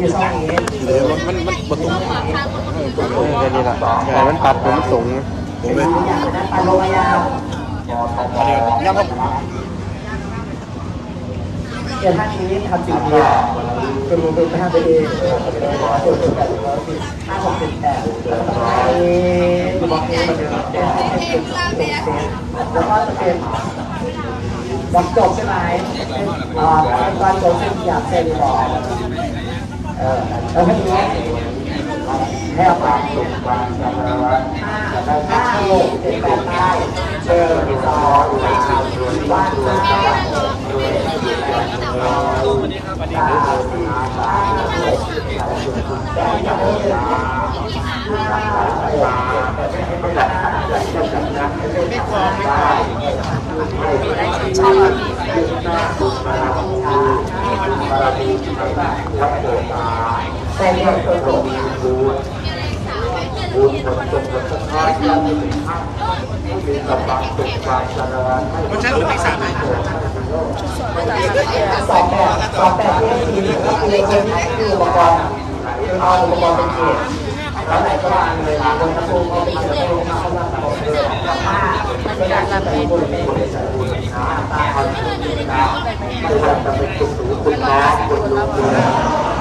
ออมันมันมันบตุกแค่นี้ละแต่มันปัดผมสูงผมเลยอยากได้ปลาโลมายาวอันนี้ยังครับเดี๋ยวท่านนี้ทำสิ่งดีเป็นมือเป็นห้าไปเองส่วนห้าหกสิบแปดไอ้บอกเองมันเป็นเป็นแล้วก็จะเป็นบอลจบใช่ไหมอ่าบอลจบซึ่งอยากเซนบอล เออแล้วทีนี้ให้เอาปากสุกปากจับแล้วห้าหกเจ็ดแปดใต้เจอสองสามวันห้าแต่ เนี่ยตัวตรงนี้รู้บุญผลจงผลสะท้อนยังมีท่านที่มีกำลังสุขความเจริญให้มันใช่หรือไม่สามสองแบบสองแบบที่ทีก็คือเป็นคืออุปกรณ์เอาอุปกรณ์เป็นเกจแล้วไหนก็วางเลยบนกระปุกเอาเป็นกระปุกมาเอามาเอาเลยผ้าไม่ได้ทำเป็นบนเป็นบริษัทบุญนะตาเอาเป็นบุญนะไม่ว่าจะเป็นคุณหนูคุณน้องคุณลุงคุณ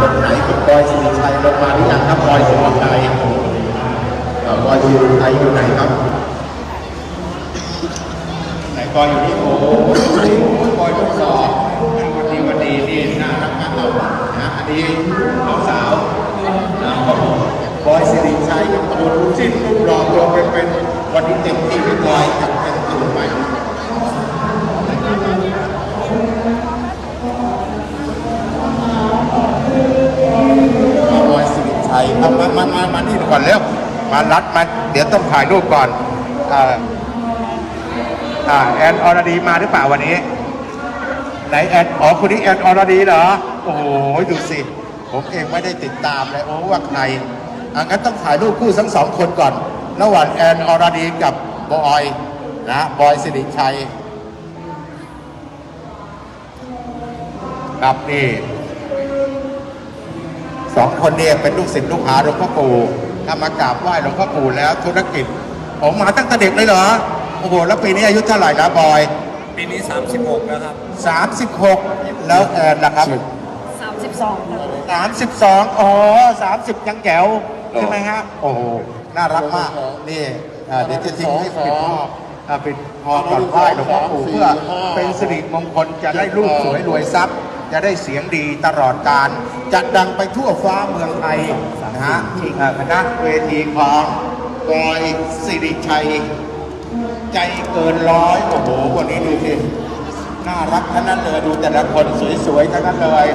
คนไหนคุณบอยสิริชัยลงมาหรือยังครับบอยสิริชัยเอ่อบอยสิริชัยอยู่ไหนครับ ไหนบอยอยู่นี่โอ้โหนี่บอยลูกสองวันนี้วันนี้นี่น่ารักมากเลยนะอันนี้น้องสาวนะบอยสิริชัยกับคุณสิ้นรูปหล่อตัวเป็นๆวันนี้เต็มที่เรียบร้อยจัดเมามามามามานี่ก่อนเร็วมารัดมาเดี๋ยวต้องถ่ายรูปก่อนอ่าอ่าแอนออรดีมาหรือเปล่าวันนี้ไหนแอนอ๋อคนนี้แอนออรดีเหรอโอ้โหดูสิผมเองไม่ได้ติดตามเลยโอ้ว่าใครอะงั้นต้องถ่ายรูปคู่ทั้งสองคนก่อนระหว่างแอนอรดีกับบอยนะบอยสิริชัยครับนี่ สองคนเนี่ยเป็นลูกศิษย์ลูกหาหลวงพ่อปู่ถ้ามากราบไหว้หลวงพ่อปู่แล้วธุรกิจผมมาตั้งแต่เด็กเลยเหรอ โอ้โห แล้วปีนี้อายุเท่าไหร่นะบอย ปีนี้ 36 แล้วครับ 36 แล้วแอนล่ะครับสามสิบสอง32 อ๋อ 30 ยังแจ๋วใช่ไหมฮะ โอ้โห น่ารักมาก นี่อ่าเดี๋ยวจะทิ้งให้ปิดพ่ออ่าปิดพอก่อนไหว้หลวงพ่อปู่เพื่อเป็นสิริมงคลจะได้ลูกสวยรวยทรัพย์ จะได้เสียงดีตลอดการจะดังไปทั่วฟ้าเมืองไทยนะฮะอ่าคณะเวทีของบอยสิริชัย ใจเกินร้อยโอ้โหวันนี้ดูสิน่ารักทั้งนั้นเลยดูแต่ละคนสวยๆทั้งนั้นเลย